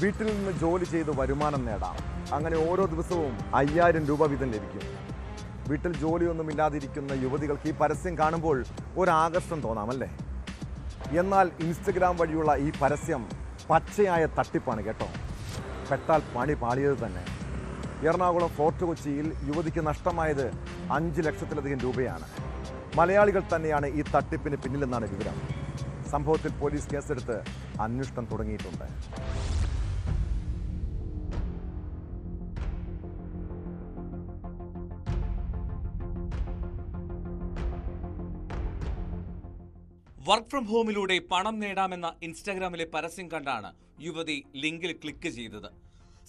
വീട്ടിൽ നിന്ന് ജോലി ചെയ്ത് വരുമാനം നേടാം. അങ്ങനെ ഓരോ ദിവസവും അയ്യായിരം രൂപ വീതം ലഭിക്കും. വീട്ടിൽ ജോലിയൊന്നും ഇല്ലാതിരിക്കുന്ന യുവതികൾക്ക് ഈ പരസ്യം കാണുമ്പോൾ ഒരാകർഷം തോന്നാമല്ലേ? എന്നാൽ ഇൻസ്റ്റഗ്രാം വഴിയുള്ള ഈ പരസ്യം പച്ചയായ തട്ടിപ്പാണ് കേട്ടോ. പെട്ടാൽ പണി പാളിയത് തന്നെ. എറണാകുളം ഫോർട്ട് കൊച്ചിയിൽ യുവതിക്ക് നഷ്ടമായത് അഞ്ച് ലക്ഷത്തിലധികം രൂപയാണ്. മലയാളികൾ തന്നെയാണ് ഈ തട്ടിപ്പിന് പിന്നിലെന്നാണ് വിവരം. സംഭവത്തിൽ പോലീസ് കേസെടുത്ത് അന്വേഷണം തുടങ്ങിയിട്ടുണ്ട്. വർക്ക് ഫ്രം ഹോമിലൂടെ പണം നേടാമെന്ന ഇൻസ്റ്റാഗ്രാമിലെ പരസ്യം കണ്ടാണ് യുവതി ലിങ്കിൽ ക്ലിക്ക് ചെയ്തത്.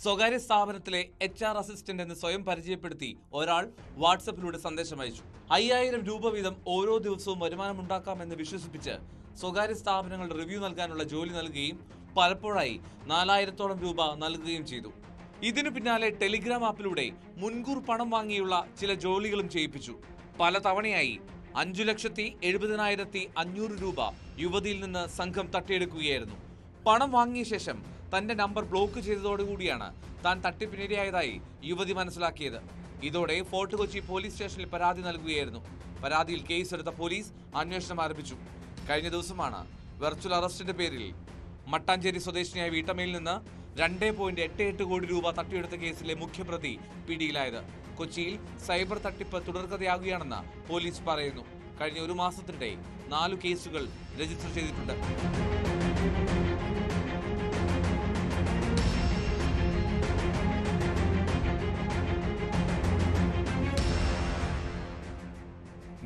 സ്വകാര്യ സ്ഥാപനത്തിലെ എച്ച് ആർ അസിസ്റ്റന്റ് എന്ന് സ്വയം പരിചയപ്പെടുത്തി ഒരാൾ വാട്സപ്പിലൂടെ സന്ദേശം അയച്ചു. അയ്യായിരം രൂപ വീതം ഓരോ ദിവസവും വരുമാനമുണ്ടാക്കാമെന്ന് വിശ്വസിപ്പിച്ച് സ്വകാര്യ സ്ഥാപനങ്ങളുടെ റിവ്യൂ നൽകാനുള്ള ജോലി നൽകുകയും പലപ്പോഴായി നാലായിരത്തോളം രൂപ നൽകുകയും ചെയ്തു. ഇതിനു പിന്നാലെ ടെലിഗ്രാം ആപ്പിലൂടെ മുൻകൂർ പണം വാങ്ങിയുള്ള ചില ജോലികളും ചെയ്യിപ്പിച്ചു. പല തവണയായി അഞ്ചു ലക്ഷത്തി എഴുപതിനായിരത്തി അഞ്ഞൂറ് രൂപ യുവതിയിൽ നിന്ന് സംഘം തട്ടിയെടുക്കുകയായിരുന്നു. പണം വാങ്ങിയ ശേഷം തന്റെ നമ്പർ ബ്ലോക്ക് ചെയ്തതോടുകൂടിയാണ് താൻ തട്ടിപ്പിനിരയായതായി യുവതി മനസ്സിലാക്കിയത്. ഇതോടെ ഫോർട്ട് കൊച്ചി പോലീസ് സ്റ്റേഷനിൽ പരാതി നൽകുകയായിരുന്നു. പരാതിയിൽ കേസെടുത്ത പോലീസ് അന്വേഷണം ആരംഭിച്ചു. കഴിഞ്ഞ ദിവസമാണ് വെർച്വൽ അറസ്റ്റിന്റെ പേരിൽ മട്ടാഞ്ചേരി സ്വദേശിനിയായ വീട്ടമ്മയിൽ നിന്ന് രണ്ട് പോയിന്റ് എട്ട് എട്ട് കോടി രൂപ തട്ടിയെടുത്ത കേസിലെ മുഖ്യപ്രതി പിടിയിലായത്. കൊച്ചിയിൽ സൈബർ തട്ടിപ്പ് തുടർക്കഥയാകുകയാണെന്ന് പോലീസ് പറയുന്നു. കഴിഞ്ഞ ഒരു മാസത്തിനിടെ നാലു കേസുകൾ രജിസ്റ്റർ ചെയ്തിട്ടുണ്ട്.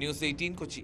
News eighteen Kochi.